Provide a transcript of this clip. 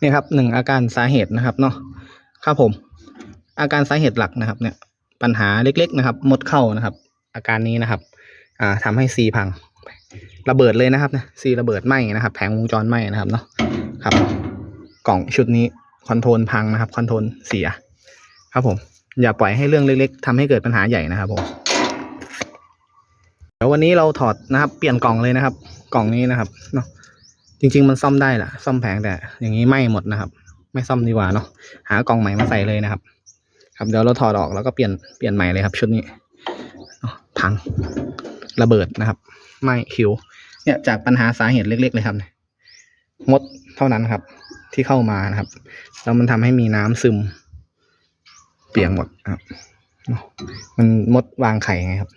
เนี่ยครับหนึ่งอาการสาเหตุนะครับเนาะครับผม อาการสาเหตุหลักนะครับ เนี่ย ปัญหาเล็กๆนะครับ มดเข้านะครับ อาการนี้นะครับ อ่าทำให้ซีพัง ระเบิดเลยนะครับนะซีระเบิดไหมนะครับ แผงวงจรไหมนะครับเนาะครับ กล่องชุดนี้คอนโทรลพังนะครับคอนโทรลเสีย ครับผม อย่าปล่อยให้เรื่องเล็ก ๆทำให้เกิดปัญหาใหญ่นะครับผมเดี๋ยววันนี้เราถอดนะครับ เปลี่ยนกล่องเลยนะครับ กล่องนี้นะครับเนาะ จริง ๆ มันซ่อมได้แหละซ่อมแผงแต่อย่างนี้ไหม้หมดนะครับ ไม่ซ่อมดีกว่าเนาะหากล่องใหม่มาใส่เลยนะครับ ครับเดี๋ยวเราถอดออกแล้วก็เปลี่ยนเปลี่ยนใหม่เลยครับ ชุดนี้พังระเบิดนะครับไหม้คิวเนี่ยจากปัญหาสาเหตุเล็ก ๆ เลยครับเนี่ยมดเท่านั้นครับ ที่เข้ามานะครับแล้วมันทำให้มีน้ำซึม เปียกหมดครับมันมดวางไข่ไงครับ